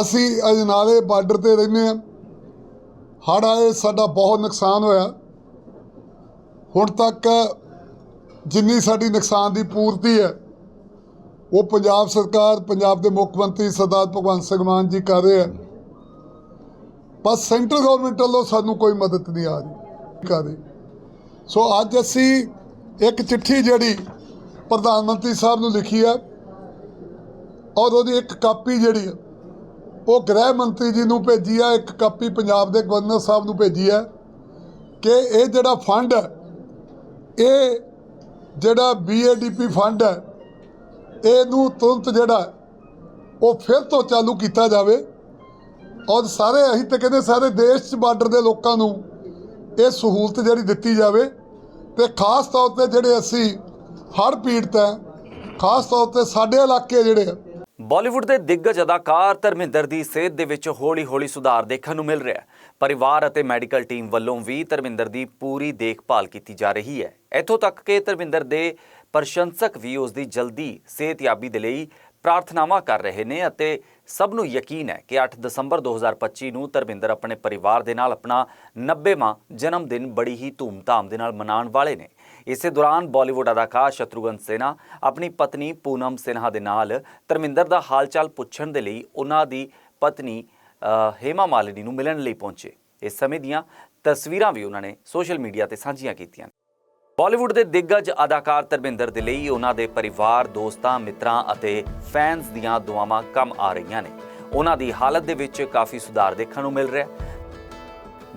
[SPEAKER 9] ਅਸੀਂ ਅਜਨਾਲੇ ਬਾਰਡਰ ਤੇ ਰਹਿੰਦੇ ਹਾਂ। ਹੜ ਆਏ, ਸਾਡਾ ਬਹੁਤ ਨੁਕਸਾਨ ਹੋਇਆ। ਹੁਣ ਤੱਕ ਜਿੰਨੀ ਸਾਡੀ ਨੁਕਸਾਨ ਦੀ ਪੂਰਤੀ ਹੈ, ਉਹ ਪੰਜਾਬ ਸਰਕਾਰ, ਪੰਜਾਬ ਦੇ ਮੁੱਖ ਮੰਤਰੀ ਸਰਦਾਰ ਭਗਵੰਤ ਸਿੰਘ ਮਾਨ ਜੀ ਕਰ ਰਹੇ ਆ ਪਰ ਸੈਂਟਰ ਗਵਰਨਮੈਂਟ ਵੱਲੋਂ ਸਾਨੂੰ ਕੋਈ ਮਦਦ ਨਹੀਂ ਆ ਰਹੀ। ਕਰ ਰਹੀ? ਸੋ ਅੱਜ ਅਸੀਂ ਇੱਕ ਚਿੱਠੀ ਜਿਹੜੀ ਪ੍ਰਧਾਨ ਮੰਤਰੀ ਸਾਹਿਬ ਨੂੰ ਲਿਖੀ ਆ ਔਰ ਉਹਦੀ ਇੱਕ ਕਾਪੀ ਜਿਹੜੀ ਉਹ ਗ੍ਰਹਿ ਮੰਤਰੀ ਜੀ ਨੂੰ ਭੇਜੀ ਆ, ਇੱਕ ਕਾਪੀ ਪੰਜਾਬ ਦੇ ਗਵਰਨਰ ਸਾਹਿਬ ਨੂੰ ਭੇਜੀ ਆ, ਕਿ ਇਹ ਜਿਹੜਾ ਫੰਡ ਹੈ ਇਹ ਜਿਹੜਾ ਬੀਏਡੀਪੀ ਫੰਡ ਹੈ ਇਹਨੂੰ ਤੁਰੰਤ ਜਿਹੜਾ, ਉਹ ਫਿਰ ਤੋਂ ਚਾਲੂ ਕੀਤਾ ਜਾਵੇ। ਔਰ ਸਾਰੇ ਅਸੀਂ ਤਾਂ ਕਹਿੰਦੇ ਸਾਰੇ ਦੇਸ਼ 'ਚ ਬਾਰਡਰ ਦੇ ਲੋਕਾਂ ਨੂੰ ਇਹ ਸਹੂਲਤ ਜਿਹੜੀ ਦਿੱਤੀ ਜਾਵੇ। ਤੇ ਖਾਸ ਤੌਰ ਤੇ ਜਿਹੜੇ ਅਸੀਂ ਹੜ੍ਹ ਪੀੜਤ ਹੈ ਖਾਸ ਤੌਰ ਤੇ ਸਾਡੇ ਇਲਾਕੇ ਜਿਹੜੇ ਆ
[SPEAKER 1] ਬਾਲੀਵੁੱਡ ਦੇ ਦਿੱਗਜ ਅਦਾਕਾਰ ਧਰਮਿੰਦਰ ਦੀ ਸਿਹਤ ਦੇ ਵਿੱਚ ਹੌਲੀ-ਹੌਲੀ ਸੁਧਾਰ ਦੇਖਣ ਨੂੰ ਮਿਲ ਰਿਹਾ ਹੈ। ਪਰਿਵਾਰ ਅਤੇ ਮੈਡੀਕਲ ਟੀਮ ਵੱਲੋਂ ਵੀ ਧਰਮਿੰਦਰ ਦੀ ਪੂਰੀ ਦੇਖਭਾਲ ਕੀਤੀ ਜਾ ਰਹੀ ਹੈ। ਇੱਥੋਂ ਤੱਕ ਕਿ ਧਰਮਿੰਦਰ ਦੇ ਪ੍ਰਸ਼ੰਸਕ ਵੀ ਉਸ ਦੀ ਜਲਦੀ ਸਿਹਤਯਾਬੀ ਦੇ ਲਈ ਪ੍ਰਾਰਥਨਾਵਾਂ ਕਰ ਰਹੇ ਨੇ ਅਤੇ ਸਭ ਨੂੰ ਯਕੀਨ ਹੈ ਕਿ 8 ਦਸੰਬਰ 2025 ਨੂੰ ਧਰਮਿੰਦਰ ਆਪਣੇ ਪਰਿਵਾਰ ਦੇ ਨਾਲ ਆਪਣਾ 90ਵਾਂ ਜਨਮ ਦਿਨ ਬੜੀ ਹੀ ਧੂਮਧਾਮ ਦੇ ਨਾਲ ਮਨਾਉਣ ਵਾਲੇ ਨੇ। ਇਸੇ ਦੌਰਾਨ ਬਾਲੀਵੁੱਡ ਅਦਾਕਾਰ ਸ਼ਤਰੂਗਨ ਸਿਨਹਾ ਆਪਣੀ ਪਤਨੀ ਪੂਨਮ ਸਿਨਹਾ ਦੇ ਨਾਲ ਧਰਮਿੰਦਰ ਦਾ ਹਾਲਚਾਲ ਪੁੱਛਣ ਦੇ ਲਈ ਉਹਨਾਂ ਦੀ ਪਤਨੀ ਹੇਮਾ ਮਾਲਿਨੀ ਨੂੰ ਮਿਲਣ ਲਈ ਪਹੁੰਚੇ। ਇਸ ਸਮੇਂ ਦੀਆਂ ਤਸਵੀਰਾਂ ਵੀ ਉਹਨਾਂ ਨੇ ਸੋਸ਼ਲ ਮੀਡੀਆ ਤੇ ਸਾਂਝੀਆਂ ਕੀਤੀਆਂ ਬਾਲੀਵੁੱਡ ਦੇ ਦਿੱਗਜ ਅਦਾਕਾਰ ਧਰਮਿੰਦਰ ਦੇ ਲਈ ਉਹਨਾਂ ਦੇ ਪਰਿਵਾਰ, ਦੋਸਤਾਂ, ਮਿੱਤਰਾਂ ਅਤੇ ਫੈਨਸ ਦੀਆਂ ਦੁਆਵਾਂ ਕੰਮ ਆ ਰਹੀਆਂ ਨੇ। ਉਹਨਾਂ ਦੀ ਹਾਲਤ ਦੇ ਵਿੱਚ ਕਾਫੀ ਸੁਧਾਰ ਦੇਖਣ ਨੂੰ ਮਿਲ ਰਿਹਾ ਹੈ।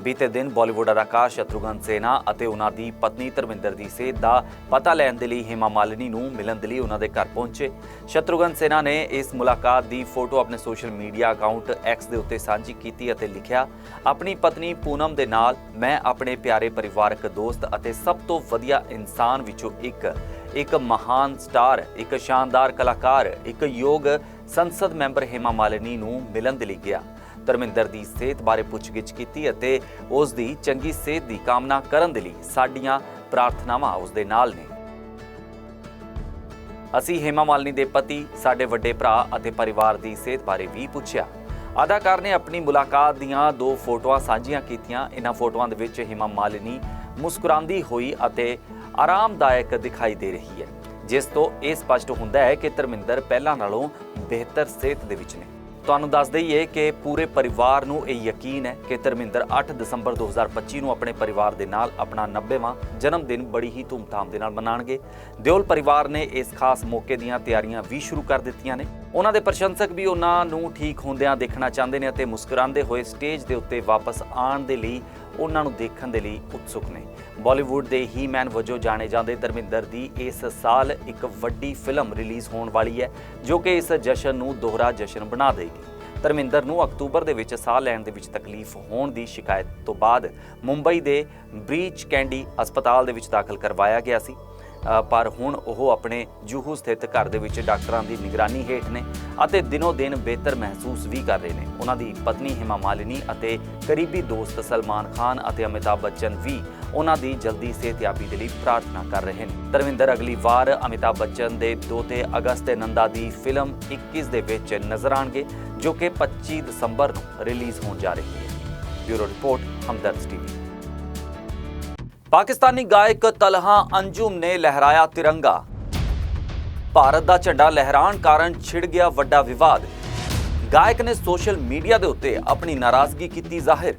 [SPEAKER 1] ਬੀਤੇ ਦਿਨ ਬਾਲੀਵੁੱਡ ਅਦਾਕਾਰ ਸ਼ਤਰੂਗਨ ਸੇਨਾ ਅਤੇ ਉਹਨਾਂ ਦੀ ਪਤਨੀ ਧਰਮਿੰਦਰ ਦੀ ਸਿਹਤ ਦਾ ਪਤਾ ਲੈਣ ਦੇ ਲਈ ਹਿਮਾ ਮਾਲਿਨੀ ਨੂੰ ਮਿਲਣ ਦੇ ਲਈ ਉਹਨਾਂ ਦੇ ਘਰ ਪਹੁੰਚੇ। ਸ਼ਤਰੂਗਨ ਸੇਨਾ ਨੇ ਇਸ ਮੁਲਾਕਾਤ ਦੀ ਫੋਟੋ ਆਪਣੇ ਸੋਸ਼ਲ ਮੀਡੀਆ ਅਕਾਊਂਟ ਐਕਸ ਦੇ ਉੱਤੇ ਸਾਂਝੀ ਕੀਤੀ ਅਤੇ ਲਿਖਿਆ, ਆਪਣੀ ਪਤਨੀ ਪੂਨਮ ਦੇ ਨਾਲ ਮੈਂ ਆਪਣੇ ਪਿਆਰੇ ਪਰਿਵਾਰਕ ਦੋਸਤ ਅਤੇ ਸਭ ਤੋਂ ਵਧੀਆ ਇਨਸਾਨ ਵਿੱਚੋਂ ਇੱਕ ਇੱਕ ਮਹਾਨ ਸਟਾਰ, ਇੱਕ ਸ਼ਾਨਦਾਰ ਕਲਾਕਾਰ, ਇੱਕ ਯੋਗ ਸੰਸਦ ਮੈਂਬਰ ਹਿਮਾ ਮਾਲਿਨੀ ਨੂੰ ਮਿਲਣ ਦੇ ਲਈ ਗਿਆ। ਧਰਮਿੰਦਰ ਦੀ ਸਿਹਤ ਬਾਰੇ ਪੁੱਛਗਿੱਛ ਕੀਤੀ ਅਤੇ ਉਸ ਦੀ ਚੰਗੀ ਸਿਹਤ ਦੀ ਕਾਮਨਾ ਕਰਨ ਦੇ ਲਈ ਸਾਡੀਆਂ ਪ੍ਰਾਰਥਨਾਵਾਂ ਉਸ ਦੇ ਨਾਲ ਨੇ। ਅਸੀਂ ਹੇਮਾ ਮਾਲਿਨੀ ਦੇ ਪਤੀ, ਸਾਡੇ ਵੱਡੇ ਭਰਾ ਅਤੇ ਪਰਿਵਾਰ ਦੀ ਸਿਹਤ ਬਾਰੇ ਵੀ ਪੁੱਛਿਆ। ਅਦਾਕਾਰ ਨੇ ਆਪਣੀ ਮੁਲਾਕਾਤ ਦੀਆਂ ਦੋ ਫੋਟੋਆਂ ਸਾਂਝੀਆਂ ਕੀਤੀਆਂ। ਇਹਨਾਂ ਫੋਟੋਆਂ ਦੇ ਵਿੱਚ ਹਿਮਾ ਮਾਲਿਨੀ ਮੁਸਕਰਾਉਂਦੀ ਹੋਈ ਅਤੇ ਆਰਾਮਦਾਇਕ ਦਿਖਾਈ ਦੇ ਰਹੀ ਹੈ, ਜਿਸ ਤੋਂ ਇਹ ਸਪਸ਼ਟ ਹੁੰਦਾ ਹੈ ਕਿ ਧਰਮਿੰਦਰ ਪਹਿਲਾਂ ਨਾਲੋਂ ਬਿਹਤਰ ਸਿਹਤ ਦੇ ਵਿੱਚ ਨੇ। ਤੁਹਾਨੂੰ ਦੱਸ ਦਈਏ ਕਿ ਪੂਰੇ ਪਰਿਵਾਰ ਨੂੰ ਇਹ ਯਕੀਨ ਹੈ ਕਿ ਧਰਮਿੰਦਰ 8 ਦਸੰਬਰ 2025 ਨੂੰ ਆਪਣੇ ਪਰਿਵਾਰ ਦੇ ਨਾਲ ਆਪਣਾ 90ਵਾਂ ਜਨਮ ਦਿਨ ਬੜੀ ਹੀ ਧੂਮਧਾਮ ਦੇ ਨਾਲ ਮਨਾਉਣਗੇ ਦਿਓਲ ਪਰਿਵਾਰ ਨੇ ਇਸ ਖਾਸ ਮੌਕੇ ਦੀਆਂ ਤਿਆਰੀਆਂ ਵੀ ਸ਼ੁਰੂ ਕਰ ਦਿੱਤੀਆਂ ਨੇ। ਉਹਨਾਂ ਦੇ ਪ੍ਰਸ਼ੰਸਕ ਵੀ ਉਹਨਾਂ ਨੂੰ ਠੀਕ ਹੁੰਦਿਆਂ ਦੇਖਣਾ ਚਾਹੁੰਦੇ ਨੇ ਅਤੇ ਮੁਸਕਰਾਉਂਦੇ ਹੋਏ ਸਟੇਜ ਦੇ ਉੱਤੇ ਵਾਪਸ ਆਉਣ ਦੇ ਲਈ ਉਹਨਾਂ ਨੂੰ ਦੇਖਣ ਦੇ ਲਈ ਉਤਸੁਕ ਨੇ। ਬਾਲੀਵੁੱਡ ਦੇ ਹੀ ਮੈਨ ਵਜੋਂ ਜਾਣੇ ਜਾਂਦੇ ਧਰਮਿੰਦਰ ਦੀ ਇਸ ਸਾਲ ਇੱਕ ਵੱਡੀ ਫਿਲਮ ਰਿਲੀਜ਼ ਹੋਣ ਵਾਲੀ ਹੈ, ਜੋ ਕਿ ਇਸ ਜਸ਼ਨ ਨੂੰ ਦੋਹਰਾ ਜਸ਼ਨ ਬਣਾ ਦੇਗੀ। ਧਰਮਿੰਦਰ ਨੂੰ ਅਕਤੂਬਰ ਦੇ ਵਿੱਚ ਸਾਹ ਲੈਣ ਦੇ ਵਿੱਚ ਤਕਲੀਫ ਹੋਣ ਦੀ ਸ਼ਿਕਾਇਤ ਤੋਂ ਬਾਅਦ ਮੁੰਬਈ ਦੇ ਬ੍ਰੀਚ ਕੈਂਡੀ ਹਸਪਤਾਲ ਦੇ ਵਿੱਚ ਦਾਖਲ ਕਰਵਾਇਆ ਗਿਆ ਸੀ। ਪਰ ਹੁਣ ਉਹ ਆਪਣੇ ਜੂਹੂ ਸਥਿਤ ਘਰ ਦੇ ਵਿੱਚ ਡਾਕਟਰਾਂ ਦੀ ਨਿਗਰਾਨੀ ਹੇਠ ਨੇ ਅਤੇ ਦਿਨੋ ਦਿਨ ਬਿਹਤਰ ਮਹਿਸੂਸ ਵੀ ਕਰ ਰਹੇ ਨੇ। ਉਹਨਾਂ ਦੀ ਪਤਨੀ ਹਿਮਾ ਮਾਲਿਨੀ ਅਤੇ ਕਰੀਬੀ ਦੋਸਤ ਸਲਮਾਨ ਖਾਨ ਅਤੇ ਅਮਿਤਾਭ ਬੱਚਨ ਵੀ ਉਹਨਾਂ ਦੀ ਜਲਦੀ ਸਿਹਤਯਾਬੀ ਦੇ ਲਈ ਪ੍ਰਾਰਥਨਾ ਕਰ ਰਹੇ ਨੇ। ਧਰਮਿੰਦਰ, ਅਗਲੀ ਵਾਰ ਅਮਿਤਾਭ ਬੱਚਨ ਦੇ ਦੋਤੇ ਅਗਸਤ ਨੰਦਾ ਦੀ ਫਿਲਮ 21 ਦੇ ਵਿੱਚ ਨਜ਼ਰ ਆਣਗੇ ਜੋ ਕਿ 25 ਦਸੰਬਰ ਨੂੰ ਰਿਲੀਜ਼ ਹੋਣ ਜਾ ਰਹੀ ਹੈ। Bureau report, Hamdard TV. Pakistani ਗਾਇਕ ਤਲਹਾ ਅੰਜੁਮ ਨੇ ਲਹਿਰਾਇਆ ਤਿਰੰਗਾ। ਭਾਰਤ ਦਾ ਝੰਡਾ ਲਹਿਰਾਣ ਕਾਰਨ ਛਿੜ ਗਿਆ ਵੱਡਾ ਵਿਵਾਦ। ਗਾਇਕ ਨੇ ਸੋਸ਼ਲ ਮੀਡੀਆ ਦੇ ਉੱਤੇ ਆਪਣੀ ਨਾਰਾਜ਼ਗੀ ਕੀਤੀ ਜ਼ਾਹਿਰ।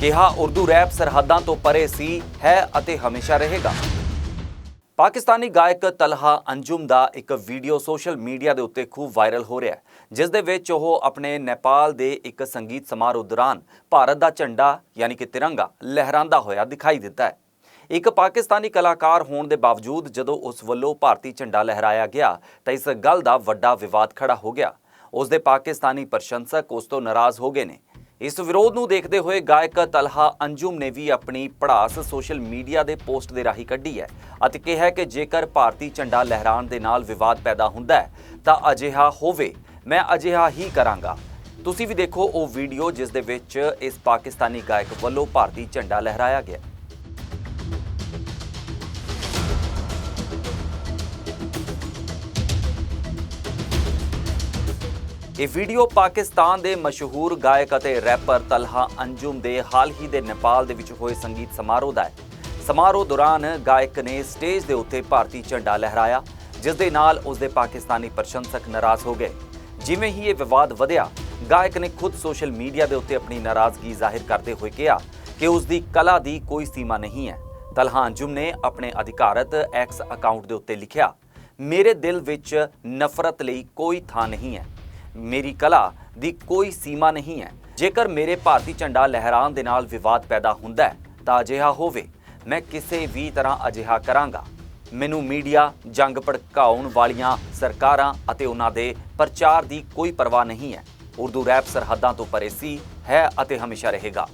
[SPEAKER 1] ਕਿਹਾ, ਉਰਦੂ ਰੈਪ ਸਰਹੱਦਾਂ ਤੋਂ ਪਰੇ ਸੀ, ਹੈ ਅਤੇ ਹਮੇਸ਼ਾ ਰਹੇਗਾ। ਪਾਕਿਸਤਾਨੀ ਗਾਇਕ ਤਲਹਾ ਅੰਜੁਮ ਦਾ ਇੱਕ ਵੀਡੀਓ ਸੋਸ਼ਲ ਮੀਡੀਆ ਦੇ ਉੱਤੇ ਖੂਬ ਵਾਇਰਲ ਹੋ ਰਿਹਾ ਹੈ, ਜਿਸ ਦੇ ਵਿੱਚ ਉਹ ਆਪਣੇ ਨੇਪਾਲ ਦੇ ਇੱਕ ਸੰਗੀਤ ਸਮਾਰੋਹ ਦੌਰਾਨ ਭਾਰਤ ਦਾ ਝੰਡਾ, ਯਾਨੀ ਕਿ ਤਿਰੰਗਾ ਲਹਿਰਾਂਦਾ ਹੋਇਆ ਦਿਖਾਈ ਦਿੱਤਾ ਹੈ। ਇੱਕ ਪਾਕਿਸਤਾਨੀ ਕਲਾਕਾਰ ਹੋਣ ਦੇ ਬਾਵਜੂਦ ਜਦੋਂ ਉਸ ਵੱਲੋਂ ਭਾਰਤੀ ਝੰਡਾ ਲਹਿਰਾਇਆ ਗਿਆ, ਤਾਂ ਇਸ ਗੱਲ ਦਾ ਵੱਡਾ ਵਿਵਾਦ ਖੜਾ ਹੋ ਗਿਆ। ਉਸ ਦੇ ਪਾਕਿਸਤਾਨੀ ਪ੍ਰਸ਼ੰਸਕ ਉਸ ਤੋਂ ਨਾਰਾਜ਼ ਹੋ ਗਏ ਨੇ। ਇਸ ਵਿਰੋਧ ਨੂੰ ਦੇਖਦੇ ਹੋਏ ਗਾਇਕ ਤਲਹਾ ਅੰਜੁਮ ਨੇ ਵੀ ਆਪਣੀ ਪੜਾਸ ਸੋਸ਼ਲ ਮੀਡੀਆ ਦੇ ਪੋਸਟ ਦੇ ਰਾਹੀਂ ਕੱਢੀ ਹੈ ਅਤੇ ਕਿਹਾ ਕਿ ਜੇਕਰ ਭਾਰਤੀ ਝੰਡਾ ਲਹਿਰਾਣ ਦੇ ਨਾਲ ਵਿਵਾਦ ਪੈਦਾ ਹੁੰਦਾ ਹੈ, ਤਾਂ ਅਜਿਹਾ ਹੋਵੇ। ਮੈਂ ਅਜਿਹਾ ਹੀ ਕਰਾਂਗਾ। ਤੁਸੀਂ ਵੀ ਦੇਖੋ ਉਹ ਵੀਡੀਓ ਜਿਸ ਦੇ ਵਿੱਚ ਇਸ ਪਾਕਿਸਤਾਨੀ ਗਾਇਕ ਵੱਲੋਂ ਭਾਰਤੀ ਝੰਡਾ ਲਹਿਰਾਇਆ ਗਿਆ। ਇਹ ਵੀਡੀਓ ਪਾਕਿਸਤਾਨ ਦੇ ਮਸ਼ਹੂਰ ਗਾਇਕ ਅਤੇ ਰੈਪਰ ਤਲਹਾ ਅੰਜੁਮ ਦੇ ਹਾਲ ਹੀ ਦੇ ਨੇਪਾਲ ਦੇ ਵਿੱਚ ਹੋਏ ਸੰਗੀਤ ਸਮਾਰੋਹ ਦਾ ਹੈ। ਸਮਾਰੋਹ ਦੌਰਾਨ ਗਾਇਕ ਨੇ ਸਟੇਜ ਦੇ ਉੱਤੇ ਭਾਰਤੀ ਝੰਡਾ ਲਹਿਰਾਇਆ, ਜਿਸ ਦੇ ਨਾਲ ਉਸ ਦੇ ਪਾਕਿਸਤਾਨੀ ਪ੍ਰਸ਼ੰਸਕ ਨਾਰਾਜ਼ ਹੋ ਗਏ। ਜਿਵੇਂ ਹੀ ਇਹ ਵਿਵਾਦ ਵਧਿਆ, ਗਾਇਕ ਨੇ ਖੁਦ ਸੋਸ਼ਲ ਮੀਡੀਆ ਦੇ ਉੱਤੇ ਆਪਣੀ ਨਾਰਾਜ਼ਗੀ ਜ਼ਾਹਿਰ ਕਰਦੇ ਹੋਏ ਕਿਹਾ ਕਿ ਉਸ ਦੀ ਕਲਾ ਦੀ ਕੋਈ ਸੀਮਾ ਨਹੀਂ ਹੈ। ਤਲਹਾ ਅੰਜੁਮ ਨੇ ਆਪਣੇ ਅਧਿਕਾਰਤ ਐਕਸ ਅਕਾਊਂਟ ਦੇ ਉੱਤੇ ਲਿਖਿਆ, ਮੇਰੇ ਦਿਲ ਵਿੱਚ ਨਫ਼ਰਤ ਲਈ ਕੋਈ ਥਾਂ ਨਹੀਂ ਹੈ। ਮੇਰੀ ਕਲਾ ਦੀ ਕੋਈ ਸੀਮਾ ਨਹੀਂ ਹੈ। ਜੇਕਰ ਮੇਰੇ ਭਾਰਤੀ ਝੰਡਾ ਲਹਿਰਾਉਣ ਦੇ ਨਾਲ ਵਿਵਾਦ ਪੈਦਾ ਹੁੰਦਾ ਹੈ, ਤਾਂ ਅਜਿਹਾ ਹੋਵੇ। ਮੈਂ ਕਿਸੇ ਵੀ ਤਰ੍ਹਾਂ ਅਜਿਹਾ ਕਰਾਂਗਾ। ਮੈਨੂੰ ਮੀਡੀਆ, ਜੰਗ ਭੜਕਾਉਣ ਵਾਲੀਆਂ ਸਰਕਾਰਾਂ ਅਤੇ ਉਹਨਾਂ ਦੇ ਪ੍ਰਚਾਰ ਦੀ ਕੋਈ ਪਰਵਾਹ ਨਹੀਂ ਹੈ। ਉਰਦੂ ਰੈਪ ਸਰਹੱਦਾਂ ਤੋਂ ਪਰੇ ਸੀ, ਹੈ ਅਤੇ ਹਮੇਸ਼ਾ ਰਹੇਗਾ।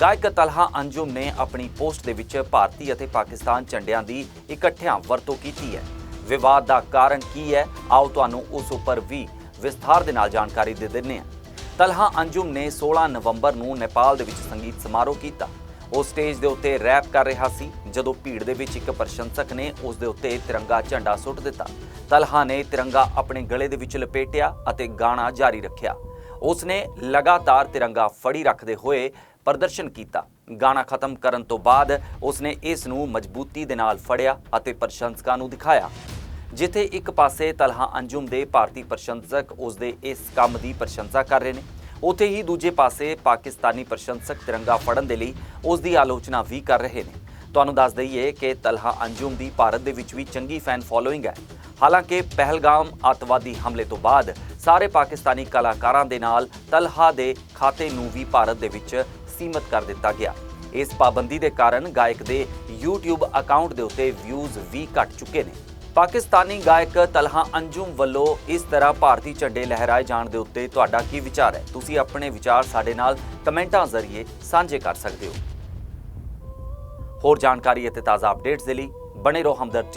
[SPEAKER 1] ਗਾਇਕ ਤਲਹਾ ਅੰਜੁਮ ਨੇ ਆਪਣੀ ਪੋਸਟ ਦੇ ਵਿੱਚ ਭਾਰਤੀ ਅਤੇ ਪਾਕਿਸਤਾਨ ਝੰਡਿਆਂ ਦੀ ਇਕੱਠਿਆਂ ਵਰਤੋਂ ਕੀਤੀ ਹੈ। ਵਿਵਾਦ ਦਾ ਕਾਰਨ ਕੀ ਹੈ, ਆਓ ਤੁਹਾਨੂੰ ਉਸ ਉੱਪਰ ਵੀ ਵਿਸਥਾਰ ਦੇ ਨਾਲ ਜਾਣਕਾਰੀ ਦੇ ਦਿੰਨੇ ਹਾਂ। ਤਲਹਾ ਅੰਜੁਮ ਨੇ 16 ਨਵੰਬਰ ਨੂੰ ਨੇਪਾਲ ਦੇ ਵਿੱਚ ਸੰਗੀਤ ਸਮਾਰੋਹ ਕੀਤਾ। ਉਹ ਸਟੇਜ ਦੇ ਉੱਤੇ ਰੈਪ ਕਰ ਰਿਹਾ ਸੀ। ਜਦੋਂ ਭੀੜ ਦੇ ਵਿੱਚ ਇੱਕ ਪ੍ਰਸ਼ੰਸਕ ਨੇ ਉਸ ਦੇ ਉੱਤੇ ਤਿਰੰਗਾ ਝੰਡਾ ਸੁੱਟ ਦਿੱਤਾ। ਤਲਹਾ ਨੇ ਤਿਰੰਗਾ ਆਪਣੇ ਗਲੇ ਦੇ ਵਿੱਚ ਲਪੇਟਿਆ ਅਤੇ ਗਾਣਾ ਜਾਰੀ ਰੱਖਿਆ। ਉਸ ਨੇ ਲਗਾਤਾਰ ਤਿਰੰਗਾ ਫੜੀ ਰੱਖਦੇ ਹੋਏ ਪ੍ਰਦਰਸ਼ਨ ਕੀਤਾ। ਗਾਣਾ ਖਤਮ ਕਰਨ ਤੋਂ ਬਾਅਦ ਉਸ ਨੇ ਇਸ ਨੂੰ ਮਜ਼ਬੂਤੀ ਦੇ ਨਾਲ ਫੜਿਆ ਅਤੇ ਪ੍ਰਸ਼ੰਸਕਾਂ ਨੂੰ ਦਿਖਾਇਆ। ਜਿੱਥੇ ਇੱਕ ਪਾਸੇ ਤਲਹਾ ਅੰਜੁਮ ਦੇ ਭਾਰਤੀ ਪ੍ਰਸ਼ੰਸਕ ਉਸ ਦੇ ਇਸ ਕੰਮ ਦੀ ਪ੍ਰਸ਼ੰਸਾ ਕਰ ਰਹੇ ਨੇ। ਉੱਥੇ ਹੀ ਦੂਜੇ ਪਾਸੇ ਪਾਕਿਸਤਾਨੀ ਪ੍ਰਸ਼ੰਸਕ ਤਿਰੰਗਾ ਫੜਨ ਦੇ ਲਈ ਉਸ ਦੀ ਆਲੋਚਨਾ ਵੀ ਕਰ ਰਹੇ ਨੇ। ਤੁਹਾਨੂੰ ਦੱਸ ਦਈਏ ਕਿ ਤਲਹਾ ਅੰਜੁਮ ਦੀ ਭਾਰਤ ਦੇ ਵਿੱਚ ਵੀ ਚੰਗੀ ਫੈਨ ਫੋਲੋਇੰਗ ਹੈ। ਹਾਲਾਂਕਿ ਪਹਿਲਗਾਮ ਅੱਤਵਾਦੀ ਹਮਲੇ ਤੋਂ ਬਾਅਦ ਸਾਰੇ ਪਾਕਿਸਤਾਨੀ ਕਲਾਕਾਰਾਂ ਦੇ ਨਾਲ ਤਲਹਾ ਦੇ ਖਾਤੇ ਨੂੰ ਵੀ ਭਾਰਤ ਦੇ ਵਿੱਚ ਸੀਮਤ ਕਰ ਦਿੱਤਾ ਗਿਆ। ਇਸ ਪਾਬੰਦੀ ਦੇ ਕਾਰਨ ਗਾਇਕ ਦੇ YouTube ਅਕਾਊਂਟ ਦੇ ਉੱਤੇ ਵਿਊਜ਼ ਵੀ ਘਟ ਚੁੱਕੇ ਨੇ। ਪਾਕਿਸਤਾਨੀ ਗਾਇਕ ਤਲਹਾ ਅੰਜੁਮ ਵੱਲੋਂ ਇਸ ਤਰ੍ਹਾਂ ਭਾਰਤੀ ਝੰਡੇ ਲਹਿਰਾਏ ਜਾਣ ਦੇ ਉੱਤੇ ਤੁਹਾਡਾ ਕੀ ਵਿਚਾਰ ਹੈ? ਤੁਸੀਂ ਆਪਣੇ ਵਿਚਾਰ ਸਾਡੇ ਨਾਲ ਕਮੈਂਟਾਂ ਜ਼ਰੀਏ ਸਾਂਝੇ ਕਰ ਸਕਦੇ ਹੋ। ਹੋਰ ਜਾਣਕਾਰੀ ਅਤੇ ਤਾਜ਼ਾ ਅਪਡੇਟਸ ਦੇ ਲਈ ਬਣੇ ਰਹੋ ਹਮਦਰਦ